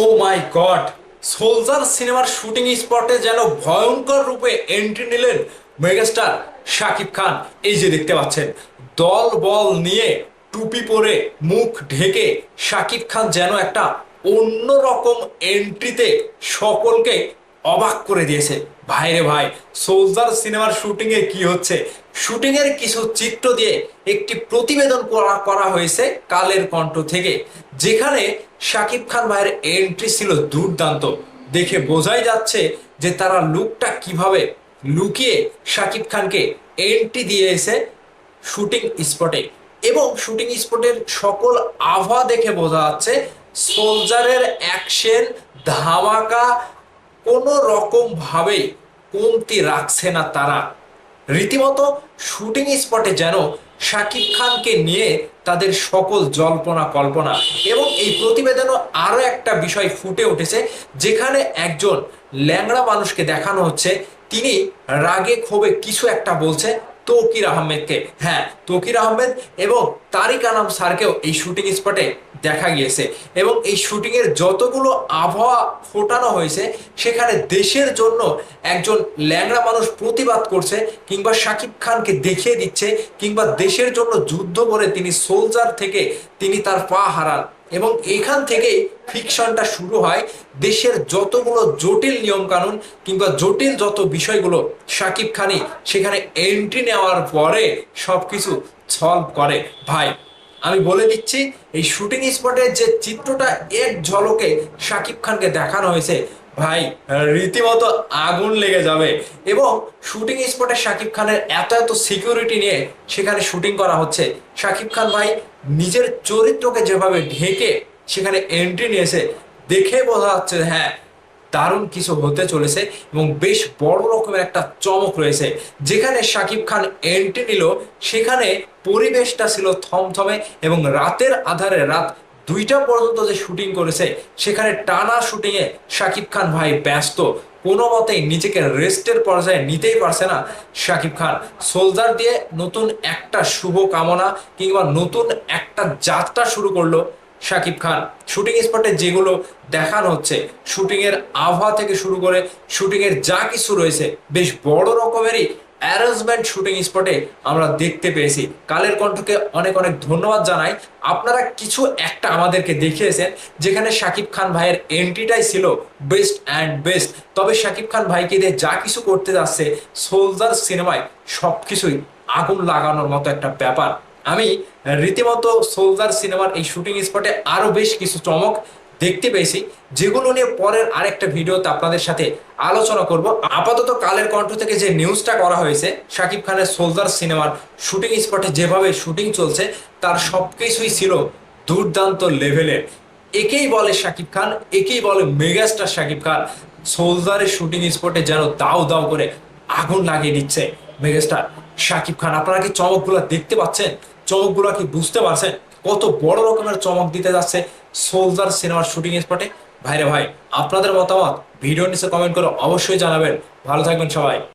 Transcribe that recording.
O my god soldier সিনেমার shooting স্পটে যেন ভয়ঙ্কর রূপে এন্ট্রি নিলেন মেগাস্টার শাকিব খান। এই যে দেখতে পাচ্ছেন, দল বল নিয়ে টুপি পরে মুখ ঢেকে শাকিব খান যেন একটা অন্যরকম এন্ট্রিতে সকলকে অবাক করে দিয়েছে ভাইরে ভাই, সোলজার সিনেমার শুটিং এ কি হচ্ছে? শুটিং এর কিছু চিত্র দিয়ে একটি প্রতিবেদন করা হয়েছে কালের কণ্ঠ থেকে, যেখানে শাকিব খান ভাইয়ের এন্ট্রি ছিল দুর্দান্ত। দেখে বোঝাই যাচ্ছে যে তারা লুকটা কীভাবে লুকিয়ে শাকিব খানকে এন্ট্রি দিয়ে এসে শুটিং স্পটে এবং শুটিং স্পটের সকল আভা দেখে বোঝা যাচ্ছে, সোলজারের অ্যাকশন ধামাকা কোনো রকম ভাবেই কমতি রাখছে না তারা। রীতিমতো শুটিং স্পটে যেন শাকিব খানকে নিয়ে তাদের সকল জল্পনা কল্পনা এবং এই প্রতিবেদনও আরও একটা বিষয় ফুটে উঠেছে, যেখানে একজন ল্যাংড়া মানুষকে দেখানো হচ্ছে। তিনি রাগে ক্ষোভে কিছু একটা বলছে তৌকির আহমেদকে। হ্যাঁ তৌকির আহমেদ এবং তারিক আনাম স্যারকেও এই শুটিং স্পটে দেখা গিয়েছে। এবং এই শুটিংয়ের যতগুলো আবহাওয়া ফোটানো হয়েছে, সেখানে দেশের জন্য একজন ল্যাংড়া মানুষ প্রতিবাদ করছে কিংবা শাকিব খানকে দেখিয়ে দিচ্ছে কিংবা দেশের জন্য যুদ্ধ করে তিনি সোলজার থেকে তিনি তার পা হারান। এবং এখান থেকেই ফিকশনটা শুরু হয় দেশের যতগুলো জটিল নিয়মকানুন কিংবা জটিল যত বিষয়গুলো শাকিব খানই সেখানে এন্ট্রি নেওয়ার পরে সব কিছু সলভ করে। ভাই আমি বলে দিচ্ছি, এই শুটিং স্পটের যে চিত্রটা এক ঝলকে শাকিব খানকে দেখানো হয়েছে, ভাই, রীতিমতো আগুন লেগে যাবে। এবং শুটিং স্পটে শাকিব খানের এত এত সিকিউরিটি নিয়ে সেখানে শুটিং করা হচ্ছে। শাকিব খান ভাই, নিজের চরিত্রকে যেভাবে ঢেকে সেখানে এন্ট্রি নিয়েছে, দেখে বোঝা যাচ্ছে হ্যাঁ দারুণ কিছু হতে চলেছে এবং বেশ বড় রকমের একটা চমক রয়েছে। যেখানে শাকিব খান এন্ট্রি নিল, সেখানে পরিবেশটা ছিল থমথমে এবং রাতের আধারে রাত দুইটা পর্যন্ত যে শুটিং করেছে, সেখানে টানা শুটিংয়ে শাকিব খান ভাই ব্যস্ত। কোনো মতেই নিজেকে রেস্টের পর্যায়ে নিতেই পারছে না শাকিব খান। সোলজার দিয়ে নতুন একটা শুভ কামনা কিংবা নতুন একটা যাত্রা শুরু করল। শাকিব খান। শুটিং স্পটে যেগুলো দেখানো হচ্ছে শুটিং এর আভা থেকে শুরু করে শুটিং এর যা কিছু রয়েছে, বেশ বড় রকমেরই অ্যারেঞ্জমেন্ট শুটিং স্পটে আমরা দেখতে পেয়েছি। কালের কণ্ঠকে অনেক অনেক ধন্যবাদ জানাই। আপনারা কিছু একটা আমাদেরকে দেখিয়েছেন, যেখানে শাকিব খান ভাইয়ের এন্ট্রিটাই ছিল বেস্ট অ্যান্ড বেস্ট তবে শাকিব খান ভাইকে দিয়ে যা কিছু করতে যাচ্ছে সোলজার সিনেমায় সব কিছুই আগুন লাগানোর মতো একটা ব্যাপার। আমি রীতিমতো সোলজার সিনেমার এই শুটিং স্পটে আরও বেশ কিছু চমক দেখতে পেয়েছি, যেগুলো নিয়ে পরের আরেকটা ভিডিওতে আপনাদের সাথে আলোচনা করব। আপাতত কালের কণ্ঠ থেকে যে নিউজটা করা হয়েছে, শাকিব খানের সোলজার সিনেমার শুটিং স্পটে যেভাবে শুটিং চলছে, তার সব কিছুই ছিল দুর্দান্ত লেভেলের একেই বলে শাকিব খান, একেই বলে মেগাস্টার শাকিব খান সোলজারের শুটিং স্পটে যেন দাও দাও করে আগুন লাগিয়ে দিচ্ছে। মেগাস্টার শাকিব খান। আপনারা কি চমকগুলো দেখতে পাচ্ছেন? চমকগুলো কি বুঝতে পারছেন? কত বড় রকমের চমক দিতে যাচ্ছে সোলজার সিনেমার শুটিং স্পটে। ভাইরে ভাই, আপনাদের মতামত ভিডিও নিচে কমেন্ট করে অবশ্যই জানাবেন। ভালো থাকবেন সবাই।